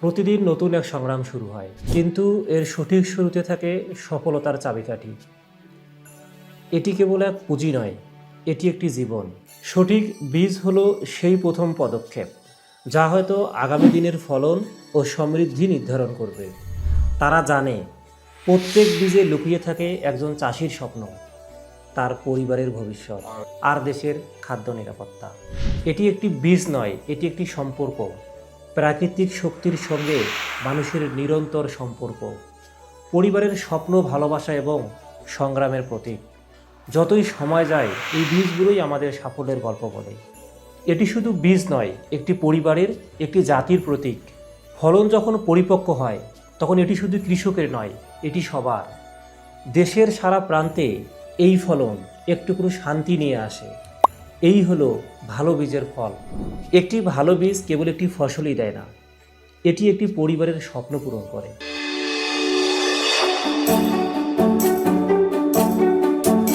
প্রতিদিন নতুন এক সংগ্রাম শুরু হয়। কিন্তু এর সঠিক শুরুতে থাকে সফলতার চাবিকাঠি। এটি কেবল এক পুঁজি নয়, এটি একটি জীবন। সঠিক বীজ হলো সেই প্রথম পদক্ষেপ, যা হয়তো আগামী দিনের ফলন ও সমৃদ্ধি নির্ধারণ করবে। তারা জানে, প্রত্যেক বীজে লুকিয়ে থাকে একজন চাষির স্বপ্ন, তার পরিবারের ভবিষ্যৎ আর দেশের খাদ্য নিরাপত্তা। এটি একটি বীজ নয়, এটি একটি সম্পর্ক। প্রাকৃতিক শক্তির সঙ্গে মানুষের নিরন্তর সম্পর্ক, পরিবারের স্বপ্ন, ভালোবাসা এবং সংগ্রামের প্রতীক। যতই সময় যায়, এই বীজগুলোই আমাদের সাফল্যের গল্প বলে। এটি শুধু বীজ নয়, একটি পরিবারের, একটি জাতির প্রতীক। ফলন যখন পরিপক্ক হয়, তখন এটি শুধু কৃষকের নয়, এটি সবার। দেশের সারা প্রান্তে এই ফলন একটুকু শান্তি নিয়ে আসে। এই হলো ভালো বীজের ফল। একটি ভালো বীজ কেবল একটি ফসলই দেয় না, এটি একটি পরিবারের স্বপ্ন পূরণ করে।